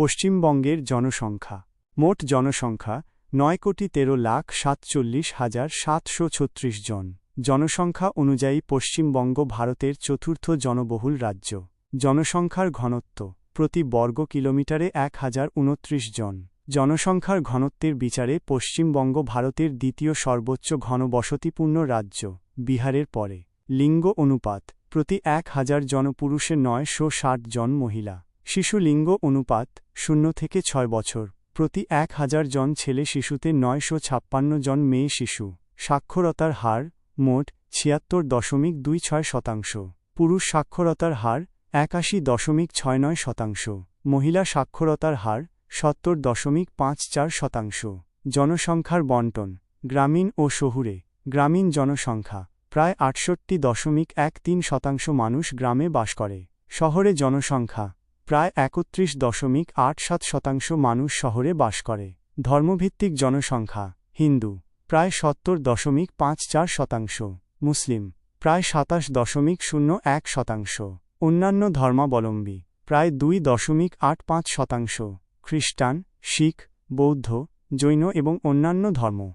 পশ্চিমবঙ্গের জনসংখ্যা। মোট জনসংখ্যা নয় কোটি তেরো লাখ সাতচল্লিশ হাজার সাতশো ছত্রিশ জন। জনসংখ্যা অনুযায়ী পশ্চিমবঙ্গ ভারতের চতুর্থ জনবহুল রাজ্য। জনসংখ্যার ঘনত্ব প্রতি বর্গ কিলোমিটারে এক হাজার উনত্রিশ জন। জনসংখ্যার ঘনত্বের বিচারে পশ্চিমবঙ্গ ভারতের দ্বিতীয় সর্বোচ্চ ঘনবসতিপূর্ণ রাজ্য, বিহারের পরে। লিঙ্গ অনুপাত প্রতি এক হাজার জনপুরুষে নয়শো ষাট জন মহিলা। শিশু লিঙ্গ অনুপাত শূন্য থেকে ছয় বছর। প্রতি এক হাজার জন ছেলে শিশুতে নয়শো ছাপ্পান্ন জন মেয়ে শিশু। সাক্ষরতার হার মোট ছিয়াত্তর দশমিক দুই ছয় শতাংশ। পুরুষ সাক্ষরতার হার একাশি দশমিক ছয় নয় শতাংশ। মহিলা সাক্ষরতার হার সত্তর দশমিক পাঁচ চার শতাংশ। জনসংখ্যার বন্টন গ্রামীণ ও শহুরে গ্রামীণ জনসংখ্যা প্রায় আটষট্টি দশমিক এক তিন শতাংশ মানুষ গ্রামে বাস করে। শহরে জনসংখ্যা প্রায় একত্রিশ দশমিক আট সাত শতাংশ মানুষ শহরে বাস করে। ধর্মভিত্তিক জনসংখ্যা, হিন্দু, প্রায় সত্তর দশমিক পাঁচ চার শতাংশ। মুসলিম, প্রায় সাতাশ দশমিক শূন্য এক শতাংশ। অন্যান্য ধর্মাবলম্বী, প্রায় দুই দশমিক আট পাঁচ শতাংশ। খ্রিস্টান, শিখ, বৌদ্ধ, জৈন এবং অন্যান্য ধর্ম।